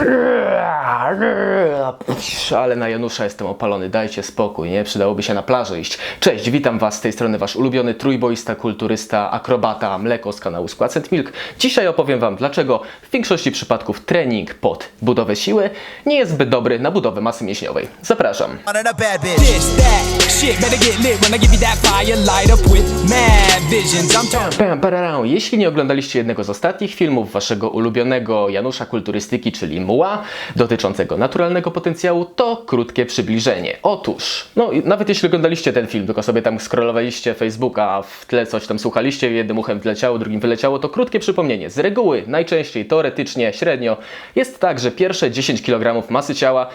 う。Ale na Janusza jestem opalony, dajcie spokój, nie? Przydałoby się na plażę iść. Cześć, witam Was z tej strony Wasz ulubiony trójboista, kulturysta, akrobata, mleko z kanału Skład Milk. Dzisiaj opowiem Wam, dlaczego w większości przypadków trening pod budowę siły nie jest zbyt dobry na budowę masy mięśniowej. Zapraszam. Jeśli nie oglądaliście jednego z ostatnich filmów waszego ulubionego Janusza Kulturystyki, czyli MUA, dotyczącego naturalnego potencjału, to krótkie przybliżenie. Otóż, no nawet jeśli oglądaliście ten film, tylko sobie tam scrollowaliście Facebooka, a w tle coś tam słuchaliście, jednym uchem wleciało, drugim wyleciało, to krótkie przypomnienie. Z reguły, najczęściej, teoretycznie, średnio, jest tak, że pierwsze 10 kg masy ciała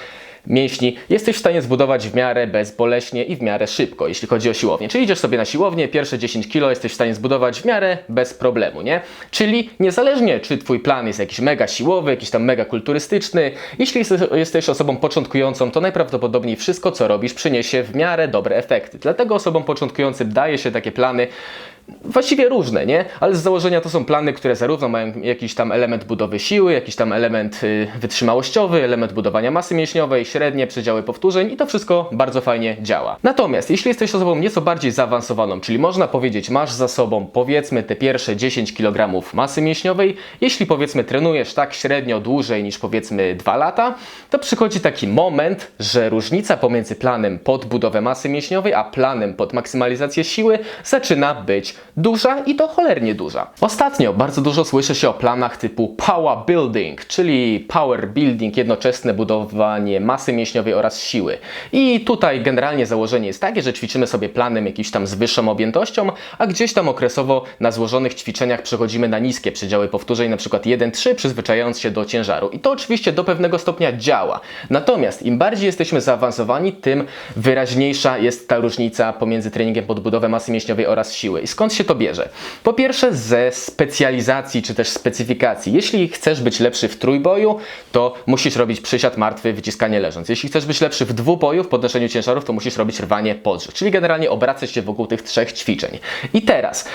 mięśni jesteś w stanie zbudować w miarę bezboleśnie i w miarę szybko, jeśli chodzi o siłownię. Czyli idziesz sobie na siłownię, pierwsze 10 kg jesteś w stanie zbudować w miarę bez problemu, nie? Czyli niezależnie, czy twój plan jest jakiś mega siłowy, jakiś tam mega kulturystyczny, jeśli jesteś, osobą początkującą, to najprawdopodobniej wszystko, co robisz, przyniesie w miarę dobre efekty. Dlatego osobom początkującym daje się takie plany, właściwie różne, nie? Ale z założenia to są plany, które zarówno mają jakiś tam element budowy siły, jakiś tam element y, wytrzymałościowy, element budowania masy mięśniowej, średnie przedziały powtórzeń i to wszystko bardzo fajnie działa. Natomiast jeśli jesteś osobą nieco bardziej zaawansowaną, czyli można powiedzieć, masz za sobą powiedzmy te pierwsze 10 kg masy mięśniowej, jeśli powiedzmy trenujesz tak średnio dłużej niż powiedzmy 2 lata, to przychodzi taki moment, że różnica pomiędzy planem pod budowę masy mięśniowej, a planem pod maksymalizację siły zaczyna być duża i to cholernie duża. Ostatnio bardzo dużo słyszy się o planach typu power building, czyli power building, jednoczesne budowanie masy mięśniowej oraz siły. I tutaj generalnie założenie jest takie, że ćwiczymy sobie planem jakiś tam z wyższą objętością, a gdzieś tam okresowo na złożonych ćwiczeniach przechodzimy na niskie przedziały powtórzeń, na przykład 1-3, przyzwyczajając się do ciężaru. I to oczywiście do pewnego stopnia działa. Natomiast im bardziej jesteśmy zaawansowani, tym wyraźniejsza jest ta różnica pomiędzy treningiem pod budowę masy mięśniowej oraz siły. I skąd się to bierze? Po pierwsze ze specjalizacji czy też specyfikacji. Jeśli chcesz być lepszy w trójboju, to musisz robić przysiad martwy, wyciskanie leżąc. Jeśli chcesz być lepszy w dwuboju, w podnoszeniu ciężarów, to musisz robić rwanie podrzych. Czyli generalnie obracać się wokół tych trzech ćwiczeń. I teraz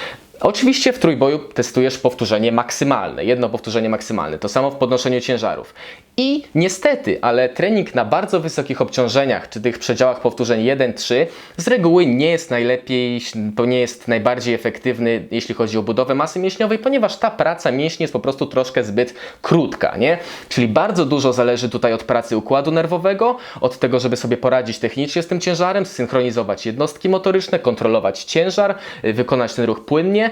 Oczywiście w trójboju testujesz powtórzenie maksymalne, jedno powtórzenie maksymalne, to samo w podnoszeniu ciężarów. I niestety, ale trening na bardzo wysokich obciążeniach, czy tych przedziałach powtórzeń 1-3, z reguły nie jest najlepiej, nie jest najbardziej efektywny, jeśli chodzi o budowę masy mięśniowej, ponieważ ta praca mięśni jest po prostu troszkę zbyt krótka, nie? Czyli bardzo dużo zależy tutaj od pracy układu nerwowego, od tego, żeby sobie poradzić technicznie z tym ciężarem, synchronizować jednostki motoryczne, kontrolować ciężar, wykonać ten ruch płynnie,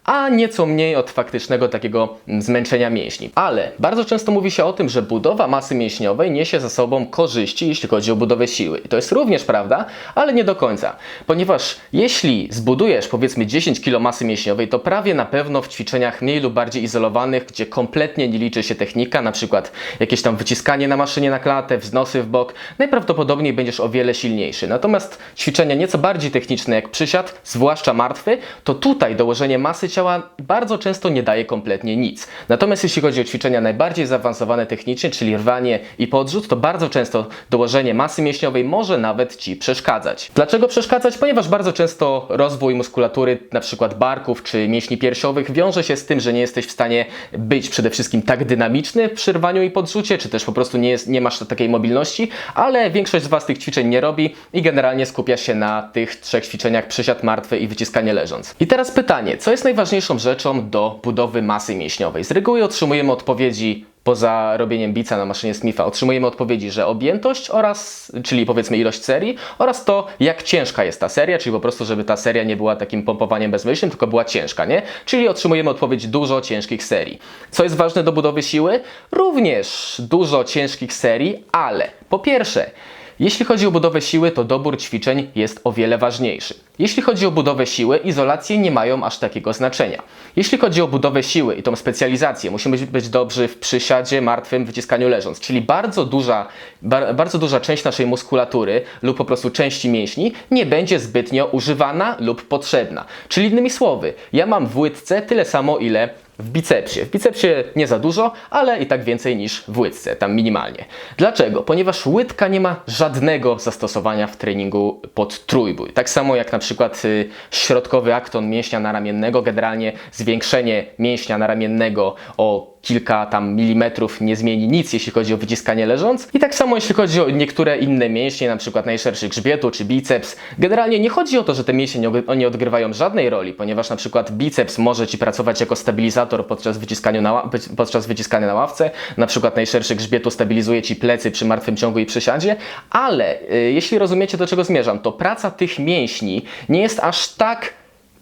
a nieco mniej od faktycznego takiego zmęczenia mięśni. Ale bardzo często mówi się o tym, że budowa masy mięśniowej niesie za sobą korzyści, jeśli chodzi o budowę siły. I to jest również prawda, ale nie do końca. Ponieważ jeśli zbudujesz powiedzmy 10 kg masy mięśniowej, to prawie na pewno w ćwiczeniach mniej lub bardziej izolowanych, gdzie kompletnie nie liczy się technika, na przykład jakieś tam wyciskanie na maszynie na klatę, wznosy w bok, najprawdopodobniej będziesz o wiele silniejszy. Natomiast ćwiczenia nieco bardziej techniczne jak przysiad, zwłaszcza martwy, to tutaj dołożenie masy ciała bardzo często nie daje kompletnie nic. Natomiast jeśli chodzi o ćwiczenia najbardziej zaawansowane technicznie, czyli rwanie i podrzut, to bardzo często dołożenie masy mięśniowej może nawet Ci przeszkadzać. Dlaczego przeszkadzać? Ponieważ bardzo często rozwój muskulatury, na przykład barków czy mięśni piersiowych, wiąże się z tym, że nie jesteś w stanie być przede wszystkim tak dynamiczny przy rwaniu i podrzucie, czy też po prostu nie, jest, nie masz takiej mobilności, ale większość z Was tych ćwiczeń nie robi i generalnie skupia się na tych trzech ćwiczeniach przysiad martwy i wyciskanie leżąc. I teraz pytanie, co jest najważniejszą rzeczą do budowy masy mięśniowej? Z reguły otrzymujemy odpowiedzi poza robieniem bica na maszynie Smitha otrzymujemy odpowiedzi, że objętość oraz, czyli powiedzmy ilość serii oraz to, jak ciężka jest ta seria, czyli po prostu, żeby ta seria nie była takim pompowaniem bezmyślnym, tylko była ciężka, nie? Czyli otrzymujemy odpowiedź dużo ciężkich serii. Co jest ważne do budowy siły? Również dużo ciężkich serii, ale po pierwsze, jeśli chodzi o budowę siły, to dobór ćwiczeń jest o wiele ważniejszy. Jeśli chodzi o budowę siły, izolacje nie mają aż takiego znaczenia. Jeśli chodzi o budowę siły i tą specjalizację, musimy być dobrzy w przysiadzie, martwym, wyciskaniu leżąc. Czyli bardzo duża, bar, bardzo duża część naszej muskulatury lub po prostu części mięśni nie będzie zbytnio używana lub potrzebna. Czyli innymi słowy, ja mam w łydce tyle samo, ile w bicepsie. W bicepsie nie za dużo, ale i tak więcej niż w łydce, tam minimalnie. Dlaczego? Ponieważ łydka nie ma żadnego zastosowania w treningu pod trójbój. Tak samo jak na przykład y, środkowy akton mięśnia naramiennego, generalnie zwiększenie mięśnia naramiennego o kilka tam milimetrów nie zmieni nic, jeśli chodzi o wyciskanie leżąc. I tak samo jeśli chodzi o niektóre inne mięśnie, na przykład najszerszy grzbietu czy biceps. Generalnie nie chodzi o to, że te mięśnie nie, odgrywają żadnej roli, ponieważ na przykład biceps może Ci pracować jako stabilizator podczas wyciskania na, podczas wyciskania na ławce, na przykład najszerszy grzbietu stabilizuje Ci plecy przy martwym ciągu i przysiadzie, ale y, jeśli rozumiecie do czego zmierzam, to praca tych mięśni nie jest aż tak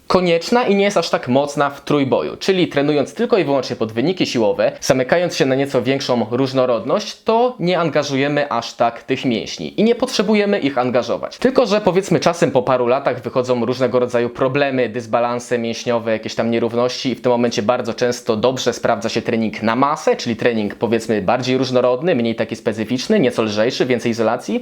konieczna i nie jest aż tak mocna w trójboju. Czyli trenując tylko i wyłącznie pod wyniki siłowe, zamykając się na nieco większą różnorodność, to nie angażujemy aż tak tych mięśni i nie potrzebujemy ich angażować. Tylko, że powiedzmy czasem po paru latach wychodzą różnego rodzaju problemy, dysbalanse mięśniowe, jakieś tam nierówności i w tym momencie bardzo często dobrze sprawdza się trening na masę, czyli trening powiedzmy bardziej różnorodny, mniej taki specyficzny, nieco lżejszy, więcej izolacji.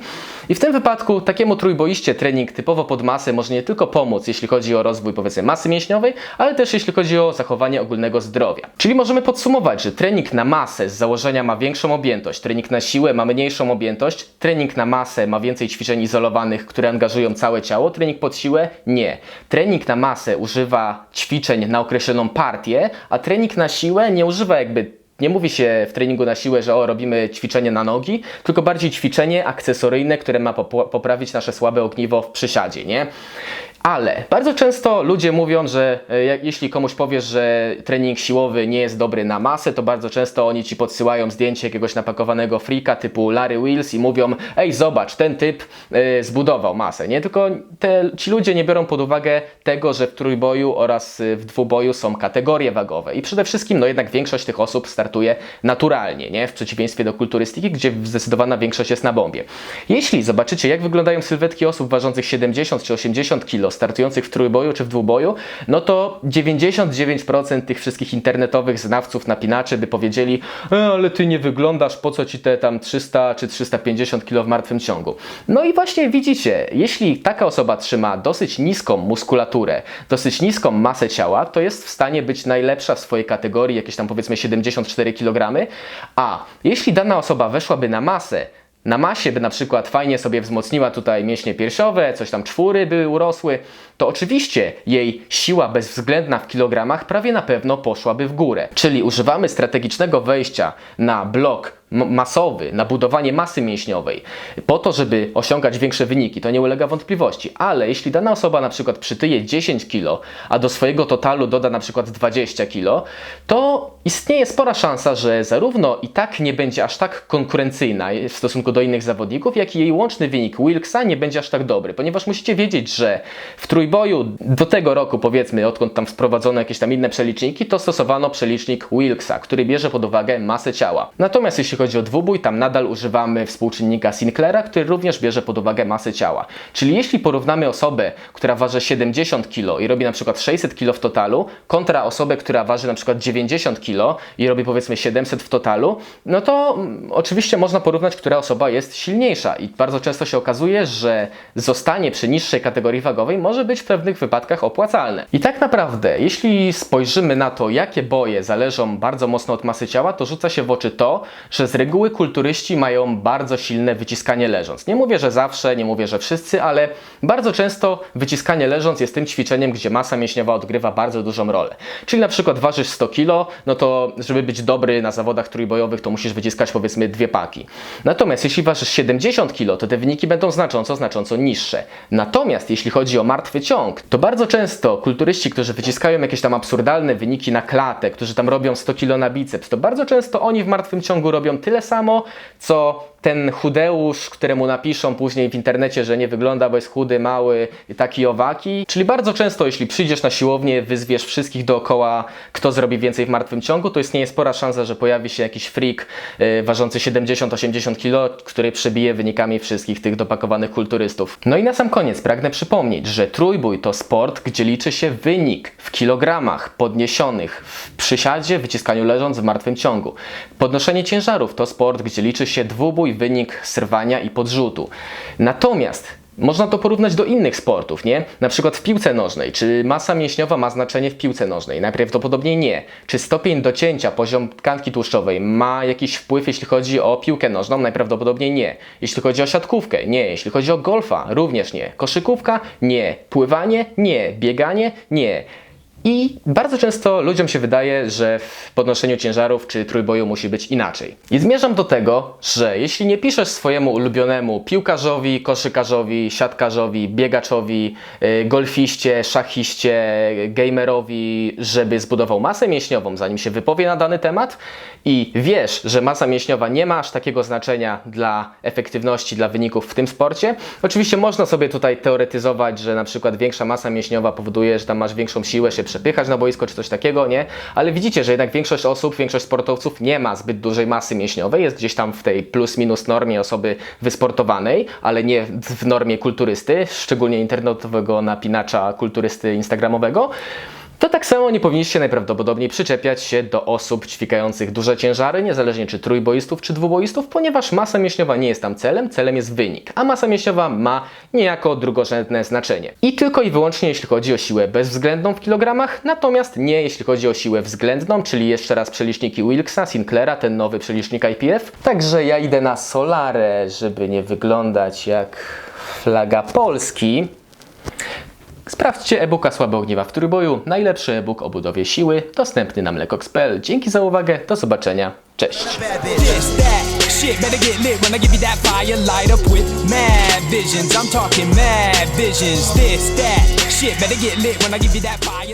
I w tym wypadku takiemu trójboiście trening typowo pod masę może nie tylko pomóc, jeśli chodzi o rozwój powiedzmy masy mięśniowej, ale też jeśli chodzi o zachowanie ogólnego zdrowia. Czyli możemy podsumować, że trening na masę z założenia ma większą objętość, trening na siłę ma mniejszą objętość, trening na masę ma więcej ćwiczeń izolowanych, które angażują całe ciało, trening pod siłę nie. Trening na masę używa ćwiczeń na określoną partię, a trening na siłę nie używa jakby nie mówi się w treningu na siłę, że o, robimy ćwiczenie na nogi, tylko bardziej ćwiczenie akcesoryjne, które ma poprawić nasze słabe ogniwo w przysiadzie, nie? Ale bardzo często ludzie mówią, że e, jeśli komuś powiesz, że trening siłowy nie jest dobry na masę, to bardzo często oni ci podsyłają zdjęcie jakiegoś napakowanego freaka typu Larry Wills i mówią: Ej, zobacz, ten typ e, zbudował masę. Nie tylko te, ci ludzie nie biorą pod uwagę tego, że w trójboju oraz e, w dwuboju są kategorie wagowe. I przede wszystkim, no jednak większość tych osób startuje naturalnie, nie? W przeciwieństwie do kulturystyki, gdzie zdecydowana większość jest na bombie. Jeśli zobaczycie, jak wyglądają sylwetki osób ważących 70 czy 80 kg, startujących w trójboju czy w dwuboju, no to 99% tych wszystkich internetowych znawców napinaczy by powiedzieli, e, ale ty nie wyglądasz, po co ci te tam 300 czy 350 kg w martwym ciągu. No i właśnie widzicie, jeśli taka osoba trzyma dosyć niską muskulaturę, dosyć niską masę ciała, to jest w stanie być najlepsza w swojej kategorii, jakieś tam powiedzmy 74 kg, a jeśli dana osoba weszłaby na masę, na masie by na przykład fajnie sobie wzmocniła tutaj mięśnie piersiowe, coś tam czwóry by urosły, to oczywiście jej siła bezwzględna w kilogramach prawie na pewno poszłaby w górę. Czyli używamy strategicznego wejścia na blok masowy, na budowanie masy mięśniowej, po to, żeby osiągać większe wyniki, to nie ulega wątpliwości. Ale jeśli dana osoba na przykład przytyje 10 kg, a do swojego totalu doda na przykład 20 kg, to istnieje spora szansa, że zarówno i tak nie będzie aż tak konkurencyjna w stosunku do innych zawodników, jak i jej łączny wynik Wilksa nie będzie aż tak dobry, ponieważ musicie wiedzieć, że w trójboju do tego roku, powiedzmy, odkąd tam wprowadzono jakieś tam inne przeliczniki, to stosowano przelicznik Wilksa, który bierze pod uwagę masę ciała. Natomiast jeśli chodzi o dwubój, tam nadal używamy współczynnika Sinclaira, który również bierze pod uwagę masę ciała. Czyli jeśli porównamy osobę, która waży 70 kg i robi na przykład 600 kg w totalu, kontra osobę, która waży na przykład 90 kg i robi powiedzmy 700 w totalu, no to mm, oczywiście można porównać, która osoba jest silniejsza i bardzo często się okazuje, że zostanie przy niższej kategorii wagowej może być w pewnych wypadkach opłacalne. I tak naprawdę, jeśli spojrzymy na to, jakie boje zależą bardzo mocno od masy ciała, to rzuca się w oczy to, że z reguły kulturyści mają bardzo silne wyciskanie leżąc. Nie mówię, że zawsze, nie mówię, że wszyscy, ale bardzo często wyciskanie leżąc jest tym ćwiczeniem, gdzie masa mięśniowa odgrywa bardzo dużą rolę. Czyli na przykład ważysz 100 kg, no to żeby być dobry na zawodach trójbojowych, to musisz wyciskać powiedzmy dwie paki. Natomiast jeśli ważysz 70 kg, to te wyniki będą znacząco, znacząco niższe. Natomiast jeśli chodzi o martwy ciąg, to bardzo często kulturyści, którzy wyciskają jakieś tam absurdalne wyniki na klatę, którzy tam robią 100 kg na biceps, to bardzo często oni w martwym ciągu robią tyle samo, co ten chudeusz, któremu napiszą później w internecie, że nie wygląda, bo jest chudy, mały, taki owaki. Czyli bardzo często, jeśli przyjdziesz na siłownię, wyzwiesz wszystkich dookoła, kto zrobi więcej w martwym ciągu, to istnieje spora szansa, że pojawi się jakiś freak yy, ważący 70-80 kg, który przebije wynikami wszystkich tych dopakowanych kulturystów. No i na sam koniec pragnę przypomnieć, że trójbój to sport, gdzie liczy się wynik w kilogramach podniesionych w przysiadzie, wyciskaniu leżąc w martwym ciągu. Podnoszenie ciężarów to sport, gdzie liczy się dwubój, wynik srwania i podrzutu. Natomiast można to porównać do innych sportów, nie? Na przykład w piłce nożnej. Czy masa mięśniowa ma znaczenie w piłce nożnej? Najprawdopodobniej nie. Czy stopień docięcia, poziom tkanki tłuszczowej ma jakiś wpływ, jeśli chodzi o piłkę nożną? Najprawdopodobniej nie. Jeśli chodzi o siatkówkę? Nie. Jeśli chodzi o golfa? Również nie. Koszykówka? Nie. Pływanie? Nie. Bieganie? Nie. I bardzo często ludziom się wydaje, że w podnoszeniu ciężarów czy trójboju musi być inaczej. I zmierzam do tego, że jeśli nie piszesz swojemu ulubionemu piłkarzowi, koszykarzowi, siatkarzowi, biegaczowi, y, golfiście, szachiście, gamerowi, żeby zbudował masę mięśniową, zanim się wypowie na dany temat i wiesz, że masa mięśniowa nie ma aż takiego znaczenia dla efektywności, dla wyników w tym sporcie. Oczywiście można sobie tutaj teoretyzować, że na przykład większa masa mięśniowa powoduje, że tam masz większą siłę przepychać na boisko czy coś takiego, nie? Ale widzicie, że jednak większość osób, większość sportowców nie ma zbyt dużej masy mięśniowej, jest gdzieś tam w tej plus minus normie osoby wysportowanej, ale nie w normie kulturysty, szczególnie internetowego napinacza kulturysty instagramowego. To tak samo nie powinniście najprawdopodobniej przyczepiać się do osób ćwikających duże ciężary, niezależnie czy trójboistów, czy dwuboistów, ponieważ masa mięśniowa nie jest tam celem, celem jest wynik, a masa mięśniowa ma niejako drugorzędne znaczenie. I tylko i wyłącznie jeśli chodzi o siłę bezwzględną w kilogramach, natomiast nie jeśli chodzi o siłę względną, czyli jeszcze raz przeliczniki Wilksa, Sinclaira, ten nowy przelicznik IPF. Także ja idę na Solarę, żeby nie wyglądać jak flaga Polski. Sprawdźcie e-booka Słabe Ogniwa w Trójboju, najlepszy e-book o budowie siły, dostępny na mlekox.pl. Dzięki za uwagę, do zobaczenia, cześć! Shit better get lit when I give you that fire. Light up with mad visions. I'm talking mad visions. This, that, shit better get lit when I give you that fire.